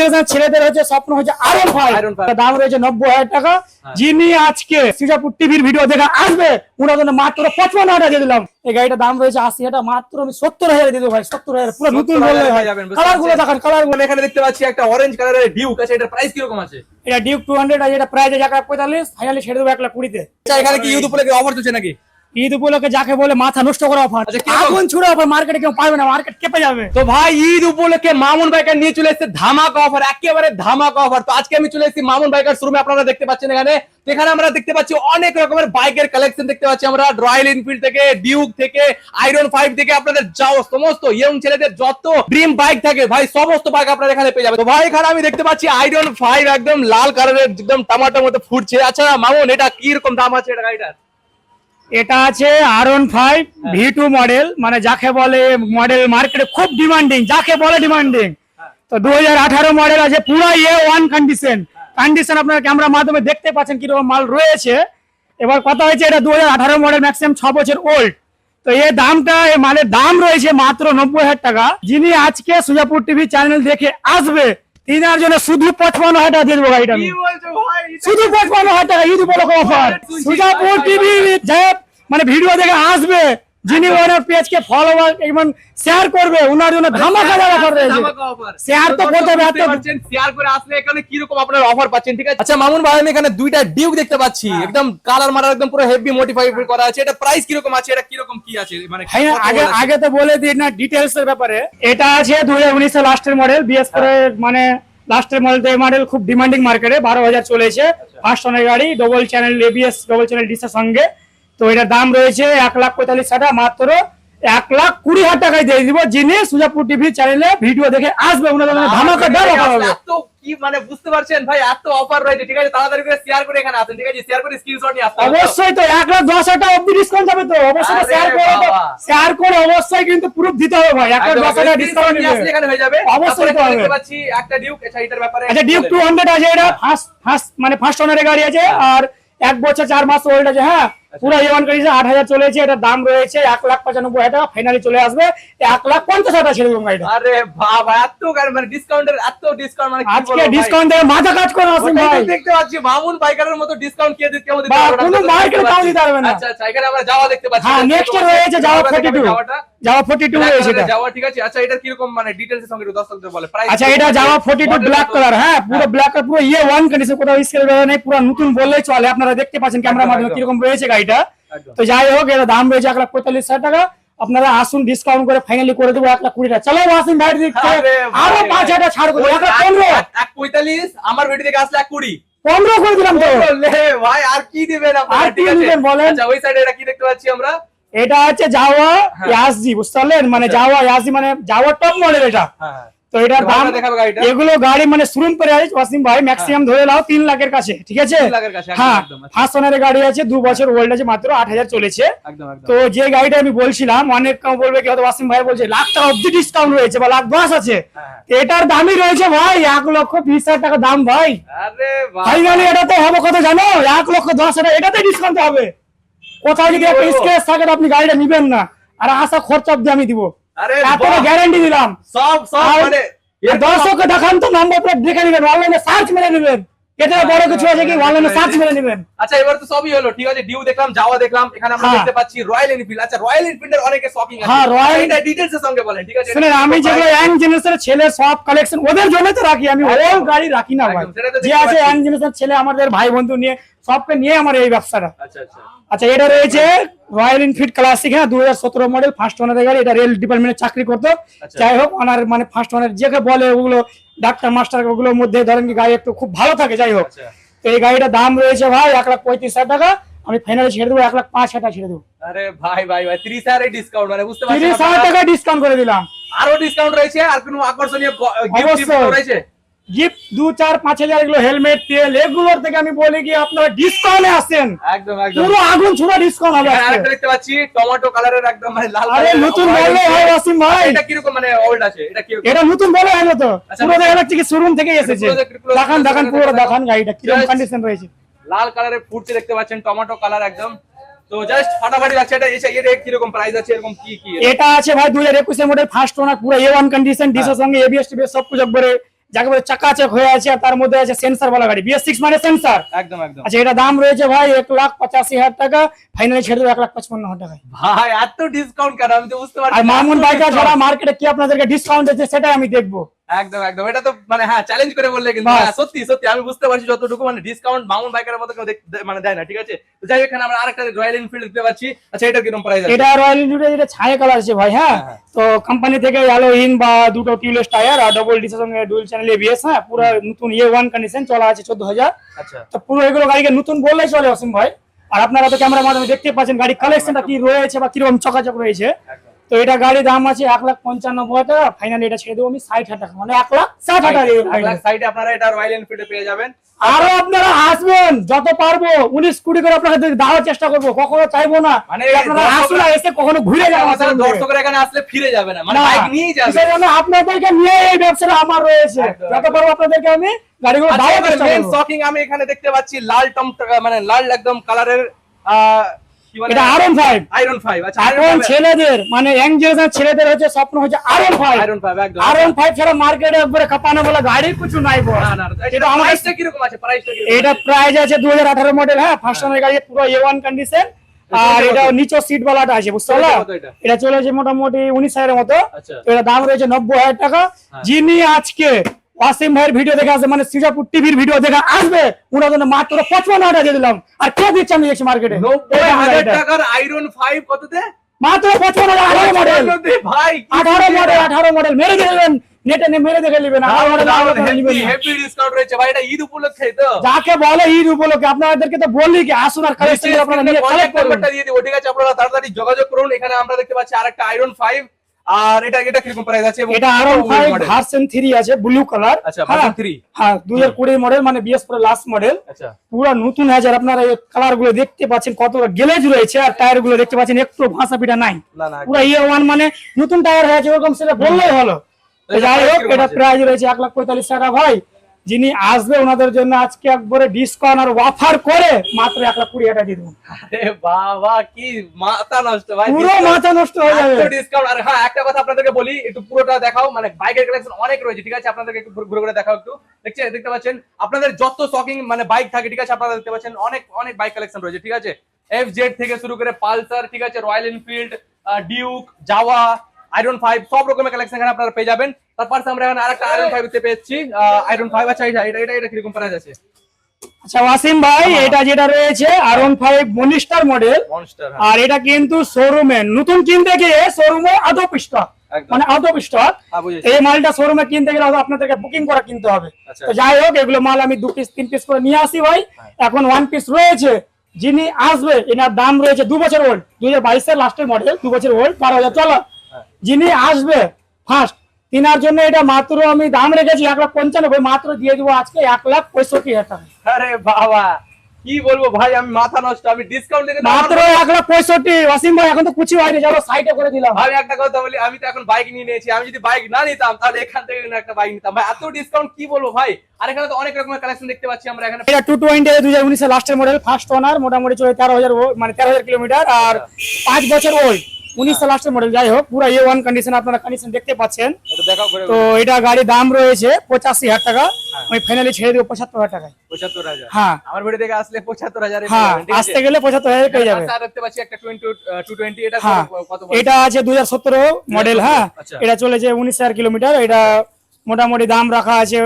Generation ছেলেদের হচ্ছে স্বপ্ন হচ্ছে দাম রয়েছে নব্বই হাজার টাকা। হ্যাঁ। যিনি আজকে সিজাপুর টিভির ভিডিও দেখা আসবে ওনার জন্য মাত্র পঁচপন্ন হাজার দিয়ে দিলাম। এই গাড়িটার দাম রয়েছে আশি হাজার মাত্র আমি সত্তর হাজার দিয়ে দেবো ভাই সত্তর হাজার পুরো নতুন 70,000 বললে যাবেন, কালারগুলো। দেখান কালারগুলো। এখানে দেখতে পাচ্ছি একটা অরেঞ্জ কালারের ডিউক আছে এটার প্রাইস কীরকম আছে? এটা ডিউক টু হান্ড্রেড আছে এটা প্রাইস এক লাখ পঁয়তাল্লিশ ফাইনালি ছেড়ে দেবো এক লাখ কুড়িতে। আচ্ছা এখানে কি উপলক্ষে অফার চলছে নাকি? ঈদ উপলক্ষে যাকে বলে মাথা নষ্ট করা অফার আচ্ছা, আগুন ছুড়ে অফার মার্কেটে কেউ পাবে না মার্কেট কেঁপে যাবে। তো ভাই ঈদ উপলক্ষে মামুন বাইকার নিয়ে চলে এসেছে ধামাকা অফার একেবারে ধামাকা অফার তো আজকে আমি চলে এসেছি মামুন বাইকার শোরুমে আপনারা দেখতে পাচ্ছেন এখানে। এখানে আমরা দেখতে পাচ্ছি অনেক রকমের বাইকের কালেকশন দেখতে পাচ্ছি আমরা। রয়্যাল এনফিল্ড থেকে ডিউক থেকে আয়রন ফাইভ থেকে আপনাদের যাও সমস্ত ইয়ং ছেলেদের যত ড্রিম বাইক থাকে ভাই সমস্ত বাইক আপনারা এখানে পেয়ে যাবেন। তো ভাই এখানে আমি দেখতে পাচ্ছি আয়রন ফাইভ একদম লাল কালারের একদম টমাটোর মতো ফুটছে। আচ্ছা মামুন এটা কি রকম দাম আছে এটা গাড়িটার? এটা আছে R one five V two model মানে যাকে বলে মডেল মার্কেটে খুব ডিমান্ডিং যাকে বলে ডিমান্ডিং তো দু হাজার আঠারো মডেল আছে পুরো এ ওয়ান কন্ডিশন কন্ডিশন আপনারা ক্যামেরার মাধ্যমে দেখতে পাচ্ছেন কীরকম মাল রয়েছে। এবার কথা হয়েছে এটা দু হাজার আঠারো মডেল ম্যাক্সিমাম ছ বছর ওল্ড তো এই দামটা এই মালের দাম রয়েছে মাত্র নব্বই হাজার টাকা। যিনি আজকে সুজাপুর টিভি চ্যানেল দেখে আসবে তিনার জন্য শুধু পঁচপান্ন হাজার টাকা দিয়ে দেবো গাড়িটা আমি। শুধু পঁচপান্ন হাজার টাকা উপলক্ষে অফার সুজাপুর টিভি যে মানে ভিডিও দেখে আসবে। যিনি ওনার পেজ কে ফলোয়ার এবং শেয়ার করবে ওনার জন্য ধামাকা দেওয়া অফার রয়েছে শেয়ার তো করতে হবে বুঝতেই এত- শেয়ার করে আসলে এখানে কীরকম আপনারা অফার পাচ্ছেন ঠিক আছে? আচ্ছা মামুন ভাই আমি এখানে দুইটা ডিউক দেখতে পাচ্ছি। হ্যাঁ। একদম কালার মারার একদম পুরো হেভি মডিফাই করা আছে। এটা প্রাইস কীরকম আছে এটা কীরকম কি আছে? মানে হ্যাঁ, আগে আগে তো বলে দিই না ডিটেলস এর ব্যাপারে। এটা আছে দুই হাজার উনিশের লাস্টের মডেল বিএস করে মানে লাস্টের মডেল এই মডেল খুব ডিমান্ডিং মার্কেটে বারো হাজার চলেছে। ফার্স্ট অনের গাড়ি double channel ABS double channel ডিসের সঙ্গে। তো এটা দাম রয়েছে এক লাখ পঁয়তাল্লিশ টাকা মাত্র এক লাখ কুড়ি হাজার টাকায় দিয়ে দিব। যিনি সুজাপুর টিভি চ্যানেলে ভিডিও দেখে আসবে ধামাকা কি মানে বুঝতে পারছেন ভাই এত অফার রয়েছে। ঠিক আছে তাড়াতাড়ি করে শেয়ার করে এখানে আসেন ঠিক আছে? শেয়ার করে স্ক্রিনশট নিয়ে আসতে অবশ্যই তো এক লাখ দশ হাজার টাকা অব্দি ডিসকাউন্ট যাবে তো। অবশ্যই শেয়ার করে। শেয়ার করে অবশ্যই কিন্তু প্রুফ দিতে হবে ভাই। লাখ ডিসকাউন্ট নিয়ে আসলে এখানে হয়ে যাবে। অবশ্যই তো হবে। দেখতে পাচ্ছি একটা ডিউক আচ্ছা এটার ব্যাপারে আচ্ছা ডিউক টু হান্ড্রেড আছে এটা ফার্স্ট ফার্স্ট মানে ফার্স্ট ওনারের গাড়ি আছে আর এক বছর চার মাস ওল্ড আছে হ্যাঁ? পুরো আট হাজার চলেছে এটার দাম রয়েছে এক লাখ পঁচানব্বই হাজার ফাইনালি চলে আসবে। এক লাখ পঞ্চাশ হাজার ছেড়ে দেবো গাড়িটা আরে বাবা এত মানে ডিসকাউন্টের এত ডিসকাউন্ট মানে কি আজকে ডিসকাউন্ট দেবে মাথা কাজ করে আসুন ভাই। দেখতে পাচ্ছি মামুন বাইকারের মতো ডিসকাউন্ট কে দিতে কোনো দিতে পারবে না। আচ্ছা আচ্ছা এখানে আমরা যাওয়া দেখতে পাচ্ছি। হ্যাঁ নেক্সট রয়েছে যাওয়া যাওয়া ফোর্টি টু দেখাবে যাওয়াটা? যাওয়া ফোর্টি টু Black রয়েছে এটা। ঠিক আছে। আচ্ছা এটার কীরকম মানে ডিটেইলস সঙ্গে একটু দর্শকদের বলে। প্রাইস আচ্ছা এটা ফোর্টি টু ব্ল্যাক কালার হ্যাঁ পুরো ব্ল্যাক পুরো ইয়ে ওয়ান কন্ডিশন কোথাও স্কেল নেই পুরো নতুন বললেই চলে। আপনারা দেখতে পাচ্ছেন ক্যামেরার একদম, মাধ্যমে একদম। কীরকম রয়েছে একদম। তো যাই হোক এটা দাম রয়েছে এক লাখ পঁয়তাল্লিশ হাজার টাকা। আপনারা আসুন ডিসকাউন্ট করে ফাইনালি করে দেবো এক লাখ কুড়ি টাকা চলো আসুন ভাই, আরও পাঁচ হাজার ছাড় করে দেবো। এক লাখ পনেরো। এক- পঁয়তাল্লিশ আমার ভিডিও থেকে আসলে এক কুড়ি। পনেরো করে দিলাম তো। ভাই আর কি দিবেন? আর কি দিবেন বলেন? আচ্ছা ওই সাইডে এটা কি দেখতে পাচ্ছি আমরা? এটা হচ্ছে যাওয়া ইয়াসজি বুঝতে পারলেন? মানে আচ্ছা। যাওয়া ইয়াসজি মানে যাওয়া টপ মডেল এটা। হ্যাঁ। তো এটার দাম? এগুলো গাড়ি মানে শোরুম আছে ওয়াসিম ভাই ম্যাক্সিমাম ধরে নাও তিন লাখের কাছে ঠিক আছে? তিন লাখের কাছে, হ্যাঁ। ফার্স্ট গাড়ি আছে দু বছর ওল্ড আছে মাত্র আট হাজার চলেছে। তো যে গাড়িটা আমি বলছিলাম অনেক বলবে কি হয়তো ওয়াসিম ভাই বলছে লাখ টাকা অব্দি ডিসকাউন্ট রয়েছে বা লাখ দশ আছে। হ্যাঁ। এটার দামই রয়েছে ভাই এক লক্ষ বিশ হাজার টাকা দাম ভাই। ফাইনালি এটা তো হবে কত জানো এক লক্ষ দশ হাজার এটাতে ডিসকাউন্ট হবে। কোথাও যদি একটা স্কেচ থাকে আপনি গাড়িটা নিবেন না। আর আসা খরচা অব্দি আমি দিব। গ্যারান্টি দিলাম। সব সব মানে দর্শককে দেখান তো দেখে নেবেন অনলাইনে সার্চ মেরে নেবেন। এটা বড় কিছু আছে কি? অনলাইনে সার্চ মেরে নেবেন। আচ্ছা এবার তো সবই হলো ঠিক আছে ডিউ দেখলাম যাওয়া দেখলাম এখানে আমরা হ্যাঁ। দেখতে পাচ্ছি রয়্যাল এনফিল্ড আচ্ছা রয়্যাল এনফিল্ডের অনেকে শপিং আছে। হ্যাঁ, Royal- এটা ডিটেইলস এর সঙ্গে বলেন ঠিক আছে শুনেন আমি যেগুলো ইয়াং জেনারেশনের ছেলে সব কালেকশন ওদের জন্য তো রাখি আমি। ওল গাড়ি রাখি না ভাই। সেটা তো যে আছে ইয়াং জেনারেশন ছেলে আমাদের ভাই বন্ধু নিয়ে সবকে নিয়ে আমার এই ব্যবসাটা। আচ্ছা আচ্ছা। আচ্ছা এটা রয়েছে রয়্যাল এনফিল্ড ক্লাসিক হ্যাঁ দু হাজার সতেরো মডেল ফার্স্ট ওনারের গাড়ি এটা রেল ডিপার্টমেন্টে চাকরি করতো। আচ্ছা। যাই হোক ওনার মানে ফার্স্ট ওনার যে বলে ওগুলো ডাক্তার মাস্টার ওগুলোর মধ্যে ধরেন কি গাড়ি একটু খুব ভালো থাকে যাই হোক। তো এই গাড়িটার দাম রয়েছে ভাই এক লাখ পঁয়ত্রিশ হাজার টাকা আমি ফাইনালি ছেড়ে দেবো এক লাখ পাঁচ হাজার ছেড়ে দেবো। আরে ভাই ভাই ভাই 30 হাজারের ডিসকাউন্ট মানে বুঝতে তিরিশ হাজার টাকা ডিসকাউন্ট করে দিলাম। আরও ডিসকাউন্ট রয়েছে আর কোনো আকর্ষণীয় রয়েছে? গিফট দু চার পাঁচ হাজার এগুলো হেলমেট তেল এগুলোর থেকে আমি বলি কি আপনারা ডিসকাউন্টে আসেন। একদম একদম। পুরো আগুন ছুড়া ডিসকাউন্ট হবে আরেকটা দেখতে পাচ্ছি টমেটো কালারের একদম মানে লাল আরে নতুন রয়েছে। হয় ওয়াসিম ভাই। এটা কীরকম মানে ওল্ড আছে? এটা কি এটা নতুন বলে হলো তো। আচ্ছা, পুরো দেখা যাচ্ছে কি শোরুম থেকে এসেছে। দেখান দেখান পুরো দেখান গাড়িটা কীরকম Just- কন্ডিশন রয়েছে। লাল কালারের ফুটছে দেখতে পাচ্ছেন টমেটো কালার একদম। তো জাস্ট ফাটাফাটি লাগছে এটা এসে এটা কীরকম প্রাইস আছে এরকম কি কি? এটা আছে ভাই দুই হাজার একুশের মডেল ফার্স্ট ওনার পুরো এ ওয়ান কন্ডিশন ডিসের সঙ্গে এবিএস টিবিএস সব কিছু একবারে যাকে বলে চাকাচক হয়ে আছে আর তার মধ্যে আছে সেন্সার বলা গাড়ি। বিএস সিক্স মানে সেন্সার একদম একদম। আচ্ছা এটা দাম রয়েছে ভাই এক লাখ পঁচাশি হাজার টাকা। ফাইনালি ছেড়ে দেবো এক লাখ পঁচপান্ন হাজার টাকায়। ভাই এত ডিসকাউন্ট কেন? আমি তো বুঝতে পারছি আর মামুন বাইকার। ছাড়া মার্কেটে কি আপনাদেরকে ডিসকাউন্ট আছে সেটাই আমি দেখব। একদম একদম। এটা তো মানে হ্যাঁ চ্যালেঞ্জ করে বললে কিন্তু হ্যাঁ, সত্যি সত্যি আমি বুঝতে পারছি যতটুকু মানে ডিসকাউন্ট মামুন বাইকারের মতো কেউ মানে দেয় না ঠিক আছে? তো যাই এখানে আমরা আরেকটা রয়্যাল এনফিল্ড দেখতে পাচ্ছি। আচ্ছা এটা কীরকম প্রাইস এটা রয়্যাল এনফিল্ডের যেটা ছায়া কালার আছে ভাই হ্যাঁ? হ্যাঁ। তো কোম্পানি থেকে আলো ইন বা দুটো টিউবলেস টায়ার আর ডবল ডিসের সঙ্গে ডুয়েল চ্যানেল এবিএস হ্যাঁ পুরো নতুন ইয়ে ওয়ান কন্ডিশন চলা আছে চোদ্দ হাজার। আচ্ছা। তো পুরো এগুলো গাড়িকে নতুন বললেই চলে অসীম ভাই। আর আপনারা তো ক্যামেরার মাধ্যমে দেখতে পাচ্ছেন গাড়ি কালেকশনটা কি রয়েছে বা কীরকম চকাচক রয়েছে। তো এটা গাড়ির দাম আছে এক লাখ পঞ্চানব্বই হাজার টাকা। ফাইনালি এটা ছেড়ে দেবো আমি ষাট হাজার টাকা। মানে এক লাখ ষাট হাজার আপনারা এটা রয়্যাল এনফিল্ডে পেয়ে যাবেন। আরও আপনারা আসবেন যত পারব উনিশ কুড়ি করে আপনাকে দেওয়ার চেষ্টা করব। কখনো চাইব না। মানে আপনারা দর্শকরা- এসে কখনো ঘুরে দর্শকরা এখানে আসলে ফিরে যাবে না। মানে বাইক নিয়েই যাবে। আপনাদেরকে নিয়ে এই ব্যবসাটা আমার রয়েছে। যত পারব আপনাদেরকে আমি গাড়িগুলো আচ্ছা। শকিং আমি এখানে দেখতে পাচ্ছি লাল টম মানে লাল একদম কালারের বলে এটা আরন ফাইভ আয়রন 5 আচ্ছা এখন ছেলেদের মানে ইয়াং জেনারেশন ছেলেদের হচ্ছে স্বপ্ন হচ্ছে ফাইভ আয়রন 5 একদম। ফাইভ ছাড়া মার্কেটে একবারে কাপানো বলে গাড়ি কিছু নাই এটা আমাদের প্রাইসটা কীরকম আছে? প্রাইসটা কীরকম এটা প্রাইস আছে দু হাজার আঠারো মডেল হ্যাঁ? ফার্স্ট টাইমের গাড়ি পুরো এ ওয়ান কন্ডিশন আর এটা নিচে সিট বালাটা আছে বুঝতে পারলা? এটা? এটা চলেছে মোটামুটি উনিশ হাজারের মতো। আচ্ছা। এটা দাম রয়েছে নব্বই হাজার টাকা। হ্যাঁ। যিনি আজকে ওয়াসিম ভাইয়ের ভিডিও দেখে আসবে মানে সিজাপুর টিভির ভিডিও দেখে আসবে। ওনার জন্য মাত্র পঁচপান্ন হাজার দিয়ে দিলাম। আর কে দিচ্ছে আমি দেখছি মার্কেটে 90000 টাকার আয়রন 5 কততে? মাত্র পঁচপান্ন হাজার আঠারো মডেল ভাই আঠারো মডেল আঠারো মডেল মেরে দেখবেন নেটে মেরে দেখে নেবেন। আঠারো মডেল আঠারো মডেল নেবেন। না। হেভি ডিসকাউন্ট রয়েছে ভাই এটা ঈদ উপলক্ষে তো। যাকে বলে ঈদ উপলক্ষে আপনাদেরকে তো বললি কি আসুন আর কালেকশন আপনারা নিয়ে কালেক্ট করুন। দিয়ে দিব ঠিক আছে? আপনারা তাড়াতাড়ি যোগাযোগ করুন এখানে আমরা দেখতে পাচ্ছি আরেকটা আয়রন 5 আর এটা এটা কীরকম প্রাইস আছে? এটা ফাইভ ভার্সন 3 আছে ব্লু কালার আচ্ছা ভার্সন 3 হ্যাঁ দুই হাজার কুড়ি মডেল মানে বিএস প্রো লাস্ট মডেল আচ্ছা। পুরো নতুন হাজার আপনারা এই কালারগুলো দেখতে পাচ্ছেন কত গ্লেজ রয়েছে আর টায়ারগুলো দেখতে পাচ্ছেন একটু ভাষা পিটা নাই। পুরো ইয়ে ওয়ান মানে নতুন টায়ার হয়েছে ওরকম সেটা বললেই হলো। যাই হোক এটা? প্রাইস রয়েছে এক লাখ পঁয়তাল্লিশ টাকা ভাই। যিনি আসবে ওনাদের জন্য আজকে একবারে ডিসকাউন্ট আর অফার করে মাত্র এক লাখ কুড়ি টাকা দিয়ে দেবো। আরে বাবা কি মাথা নষ্ট ভাই পুরো মাথা নষ্ট হয়ে যাবে। ডিসকাউন্ট আর হ্যাঁ একটা কথা আপনাদেরকে বলি একটু পুরোটা দেখাও মানে বাইকের কালেকশন অনেক রয়েছে ঠিক আছে? আপনাদেরকে একটু ঘুরে ঘুরে দেখাও একটু। দেখছেন দেখতে পাচ্ছেন? আপনাদের যত শকিং মানে বাইক থাকে ঠিক আছে? আপনারা দেখতে পাচ্ছেন অনেক অনেক বাইক কালেকশন রয়েছে ঠিক আছে? এফ জেড থেকে শুরু করে পালসার ঠিক আছে? Royal Enfield Duke Jawa iron five সব রকমের কালেকশন এখানে আপনারা পেয়ে যাবেন। তারপর আমরা এখানে আরেকটা আয়রন ফাইভ তে পেয়েছি। আয়রন ফাইভ আচ্ছা এটা এটা এটা- কীরকম প্রাইস আছে? আচ্ছা ওয়াসিম ভাই এটা যেটা রয়েছে R one five monster model আর এটা কিন্তু শোরুমে নতুন কিনতে গিয়ে শোরুমে আদপ স্টক মানে আদপ স্টক হ্যাঁ এই মালটা শোরুমে কিনতে গেলে আপনাদেরকে বুকিং করে কিনতে হবে। আচ্ছা তো যাই হোক এগুলো মাল আমি দু পিস তিন পিস করে নিয়ে আসি ভাই। এখন ওয়ান পিস রয়েছে যিনি আসবে এনার দাম রয়েছে দু বছর ওল্ড দুই হাজার বাইশের লাস্টের মডেল দু বছর ওল্ড বারো হাজার চলো। হ্যাঁ। যিনি আসবে ফার্স্ট তিনার জন্য এটা মাত্র আমি দাম রেখেছি এক লাখ পঞ্চানব্বই মাত্র দিয়ে দেবো আজকে এক লাখ পঁয়ষট্টি হাজার আরে বাবা কি বলব ভাই আমি মাথা নষ্ট আমি ডিসকাউন্ট দেখে মাত্র এক লাখ পঁয়ষট্টি ওয়াসিম ভাই এখন তো কুচি হয়নি যাব সাইডে করে দিলাম। ভাই একটা কথা বলি আমি তো এখন বাইক নিয়ে নিয়েছি আমি যদি বাইক না নিতাম তাহলে এখান থেকে একটা বাইক নিতাম। ভাই এত ডিসকাউন্ট কি বলব ভাই? আর এখানে তো অনেক রকমের কালেকশন দেখতে পাচ্ছি আমরা এখানে। এটা টু টোয়েন্টি দুই হাজার উনিশের লাস্টের মডেল ফার্স্ট ওনার মোটামুটি চলে তেরো হাজার মানে তেরো হাজার কিলোমিটার আর পাঁচ বছর ওল্ড উনিশশো লাস্টের মডেল যাই হোক পুরো এ ওয়ান কন্ডিশন আপনারা কন্ডিশন দেখতে পাচ্ছেন। তো এটা গাড়ির দাম রয়েছে পঁচাশি হাজার টাকা। আমি ফাইনালি ছেড়ে দেবো পঁচাত্তর হাজার টাকায়। পঁচাত্তর হাজার? হ্যাঁ। আমার ভিডিও দেখে আসলে পঁচাত্তর হাজার হ্যাঁ আসতে গেলে পঁচাত্তর হাজার পেয়ে যাবে। দেখতে পাচ্ছি একটা টু টোয়েন্টি এটা হ্যাঁ। এটা আছে দুই হাজার সতেরো মডেল হ্যাঁ। আচ্ছা। এটা চলেছে উনিশ হাজার কিলোমিটার। এটা মোটামুটি দাম রাখা আছে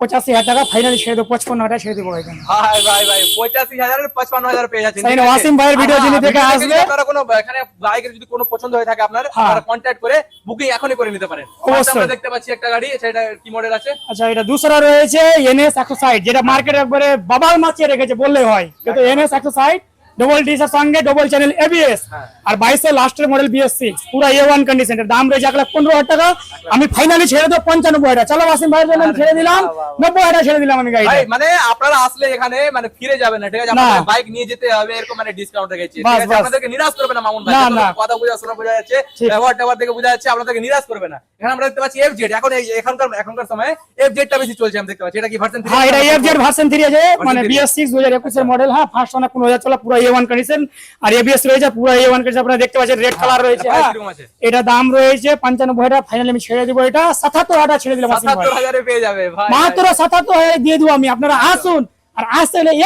পঁচাশি হাজার টাকা ফাইনালি ছেড়ে দেবো পঁচপন্ন হাজার ছেড়ে দেবো এখানে ভাই ভাই ভাই পঁচাশি হাজার পঁচপান্ন হাজার পেয়ে যাচ্ছেন তাই ওয়াসিম ভাইয়ের ভিডিও যিনি দেখে আসবে- আপনারা কোনো এখানে বাইকের যদি কোনো পছন্দ হয়ে থাকে আপনার। আপনারা কন্ট্যাক্ট করে বুকিং এখনই করে নিতে পারেন। অবশ্যই। আমরা দেখতে পাচ্ছি একটা গাড়ি সেটা কি মডেল আছে? আচ্ছা এটা দুসরা রয়েছে এনএস একশো ষাট যেটা মার্কেটে একবারে বাবাল মাছিয়ে রেখেছে বললেই হয়। কিন্তু এনএস একশো ষাট ডবল ডিসের সঙ্গে ডবল চ্যানেল এবিএস। আর বাইশের লাস্টের মডেল বিএস সিক্স পুরো এ ওয়ান কন্ডিশন দাম রয়েছে এক লাখ পনেরো হাজার টাকা। আমি ফাইনালি ছেড়ে দেবো পঞ্চানব্বই হাজার। চলো ভাইয়ের জন্য আমি ছেড়ে দিলাম। নব্বই হাজার ছেড়ে দিলাম আমি ভাই মানে আপনারা আসলে এখানে মানে ফিরে যাবেন না ঠিক আছে। আপনাদের বাইক নিয়ে যেতে হবে এরকম মানে ডিসকাউন্ট রেখেছি ঠিক আছে। আপনাদেরকে নিরাশ করবে না মামুন ভাই। না, না। কথা বোঝা শোনা বোঝা যাচ্ছে ব্যবহার ট্যাবহার থেকে বোঝা যাচ্ছে আপনাদেরকে নিরাশ করবে না। এখানে আমরা দেখতে পাচ্ছি এফজেড এখন এই এখনকার এখনকার সময়ে এফজেডটা বেশি চলছে আমি দেখতে পাচ্ছি। এটা কি ভার্সন হ্যাঁ এটা এফ জেড ভার্সন থ্রি আছে মানে three। বিএস সিক্স দু হাজার একুশের মডেল হ্যাঁ ফার্স্ট অনেক পনেরো হাজার চলো পুরো এ এ ওয়ান কন্ডিশন আর এবিএস রয়েছে পুরো এ ওয়ান কন্ডিশন আপনারা দেখতে পাচ্ছেন রেড কালার রয়েছে এটা হ্যাঁ এটা দাম রয়েছে পঞ্চানব্বই হাজার ফাইনালি আমি ছেড়ে দেবো এটা সাতাত্তর হাজার ছেড়ে দিলাম মাত্র সাতাত্তর হাজার দিয়ে দিব আমি আপনারা আসুন আর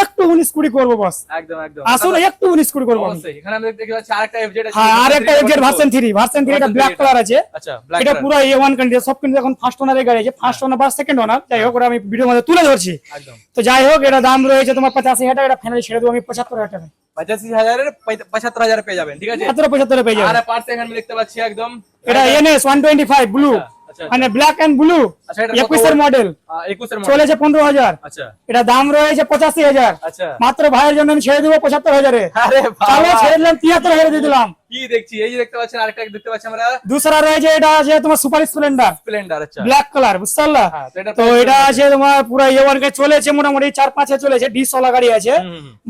একটু উনিশ কুড়ি করব বস একদম একদম। আসুন একটু উনিশ কুড়ি করব এখানে আমি দেখতে পাচ্ছি আরেকটা এফজেড আছে। হ্যাঁ আর একটা FZ version three version three এটা ব্ল্যাক কালার আছে। আচ্ছা এটা পুরো এ ওয়ান কন্ডিশন সব কিন্তু এখন ফার্স্ট ওনারের গাড়ি আছে ফার্স্ট ওনার বা সেকেন্ড ওনার যাই হোক আমি ভিডিওর মধ্যে তুলে ধরছি। একদম। তো যাই হোক এটা দাম রয়েছে তোমার পঁচাশি হাজার টাকা এটা ফাইনালি ছেড়ে দেবো আমি পঁচাত্তর হাজার টাকা পঁচাশি হাজারের পঁচাত্তর হাজার পেয়ে যাবেন ঠিক আছে? পঁচাত্তরে পেয়ে যাবে আর পার্টস এখানে দেখতে পাচ্ছি একদম। এটা NS one twenty five blue মানে ব্ল্যাক এন্ড ব্লু আচ্ছা, একুশের মডেল চলেছে পনেরো হাজার। আচ্ছা। এটা দাম রয়েছে পঁচাশি হাজার। আচ্ছা। মাত্র ভাইয়ের জন্য আমি ছেড়ে দেবো পঁচাত্তর হাজারে। ছেড়ে দিলাম তিয়াত্তর হাজারে দিয়ে দিলাম। কি দেখছি? এই যে দেখতে পাচ্ছেন আরেকটা দেখতে পাচ্ছি আমরা। দুসরা রয়েছে এটা আছে তোমার সুপার স্প্লেন্ডার স্প্লেন্ডার আচ্ছা। ব্ল্যাক কালার বুঝতে পারলা? হ্যাঁ, তো এটা আছে তোমার পুরো ওয়ান চলেছে মোটামুটি চার পাঁচে চলেছে গাড়ি আছে।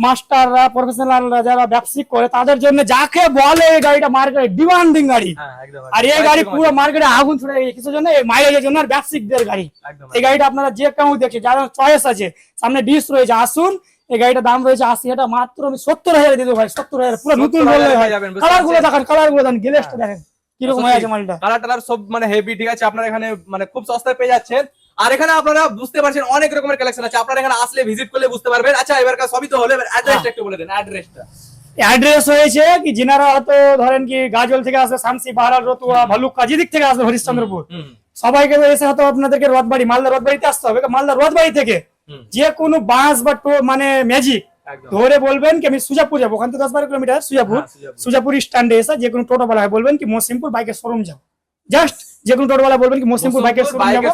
মাস্টাররা প্রফেশনালরা যারা ব্যবসায়িক করে তাদের জন্য যাকে বলে এই গাড়িটা মার্কেটে ডিমান্ডিং গাড়ি। হ্যাঁ আর এই গাড়ি পুরো মার্কেটে আগুন ছড়ে গেছে। কিছুর জন্য? এই মাইলেজের জন্য আর ব্যবসায়িকদের গাড়ি। এই গাড়িটা আপনারা যে কেউ দেখছে যারা চয়েস আছে সামনে ডিস রয়েছে আসুন এই গাড়িটার দাম রয়েছে আশি হাজার মাত্র আমি সত্তর হাজার দিয়ে দেবো ভাই সত্তর হাজার পুরো নতুন বললে হয় হয়ে কালারগুলো পারছেন? দেখেন কালারগুলো দেখেন গ্লেসটা দেখেন কীরকম হয়ে আছে। মালটা। কালার টালার সব মানে হেভি ঠিক আছে? আপনারা এখানে মানে খুব সস্তায় পেয়ে যাচ্ছেন। আর এখানে আপনারা বুঝতে পারছেন অনেক রকমের কালেকশন আছে। আপনারা এখানে আসলে ভিজিট করলে বুঝতে পারবেন। আচ্ছা এবার সবই তো হলো। এবার অ্যাড্রেসটা একটু বলে দেন অ্যাড্রেসটা অ্যাড্রেস হয়েছে কি যেনারা হয়তো ধরেন কি গাজল থেকে আসে শামসি বাহারাল রতুয়া ভালুকা যেদিক থেকে আসবে হরিশ্চন্দ্রপুর। সবাইকে এসে হয়তো আপনাদেরকে রথবাড়ি মালদা রথবাড়িতে আসতে হবে। মালদা রথবাড়ি থেকে যে কোনো বাস বা টো- মানে ম্যাজিক ধরে বলবেন কি আমি সুজাপুর যাব। ওখান থেকে দশ বারো কিলোমিটার সুজাপুর। হ্যাঁ, সুজাপুর। স্ট্যান্ডে এসে যে কোনো টোটো বলা বলবেন কি মসিমপুর বাইকের শোরুম যাও। জাস্ট যে কোনো টোটো বলা বলবেন কি মসিমপুর বাইকের শোরুম যাব।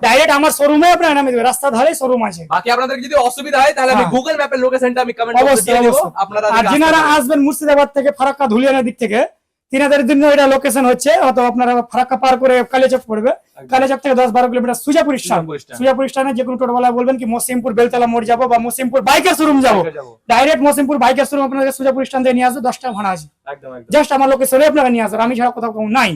ডাইরেক্ট আমার শোরুমে আপনার নামে দেবে। রাস্তার ধারে শোরুম আছে। বাকি আপনাদের যদি অসুবিধা হয় তাহলে আমি। গুগল ম্যাপের লোকেশনটা আমি কমেন্ট অবশ্যই দিয়ে দেবো। আপনারা আর পারেন। আসবেন মুর্শিদাবাদ থেকে ফারাক্কা ধুলিয়ানের দিক থেকে তিনাদের জন্য এটা লোকেশন হচ্ছে হয়তো আপনারা ফারাক্কা পার করে কালেচক পড়বে। কালেচক থেকে দশ বারো কিলোমিটার সুজাপুর স্টান সুজাপুর। স্টানে যে কোনো টোটোওয়ালা বলবেন কি মসিমপুর বেলতলা মোড় যাব বা মসিমপুর বাইকের শোরুম যাব। ডাইরেক্ট মসিমপুর বাইকের শোরুম আপনাদের সুজাপুর স্টান থেকে নিয়ে আসবে দশটা ভাড়া আছে জাস্ট আমার লোকেশনে আপনারা নিয়ে আসবেন আমি ছাড়া কোথাও কোনো নাই।